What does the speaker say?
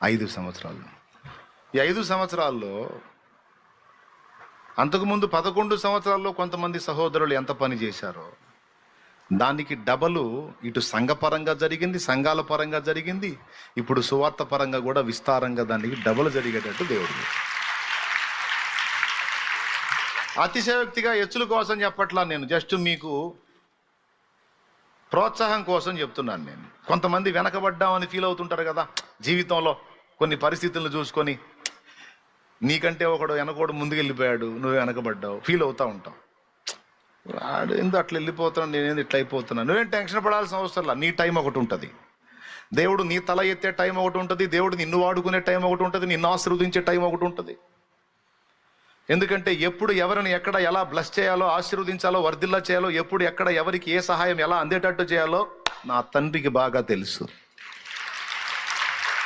ఐదు సంవత్సరాలు. ఈ ఐదు సంవత్సరాల్లో అంతకుముందు పదకొండు సంవత్సరాల్లో కొంతమంది సహోదరులు ఎంత పని చేశారో దానికి డబలు ఇటు సంఘపరంగా జరిగింది సంఘాల పరంగా జరిగింది ఇప్పుడు సువార్త పరంగా కూడా విస్తారంగా దానికి డబలు జరిగేటట్టు దేవుడు అతిశయోక్తిగా ఎచ్చుల కోసం చెప్పట్లా నేను జస్ట్ మీకు ప్రోత్సాహం కోసం చెప్తున్నాను నేను. కొంతమంది వెనకబడ్డామని ఫీల్ అవుతుంటారు కదా. జీవితంలో కొన్ని పరిస్థితులను చూసుకొని నీకంటే ఒకడు వెనకోడు ముందుకెళ్ళిపోయాడు నువ్వు వెనకబడ్డావు. ఫీల్ అవుతూ ఉంటావు. వాడు ఎందుకు అట్లా వెళ్ళిపోతున్నాను నేనేంది ఇట్లా అయిపోతున్నాను. నువ్వేం టెన్షన్ పడాల్సిన అవసరం నీ టైం ఒకటి ఉంటుంది. దేవుడు నీ తల ఎత్తే టైం ఒకటి ఉంటుంది. దేవుడు నిన్ను వాడుకునే టైం ఒకటి ఉంటుంది. నిన్ను ఆశీర్వదించే టైం ఒకటి ఉంటుంది. ఎందుకంటే ఎప్పుడు ఎవరిని ఎక్కడ ఎలా బ్లస్ చేయాలో ఆశీర్వదించాలో వర్ధిల్లా చేయాలో ఎప్పుడు ఎక్కడ ఎవరికి ఏ సహాయం ఎలా అందేటట్టు చేయాలో నా తండ్రికి బాగా తెలుసు.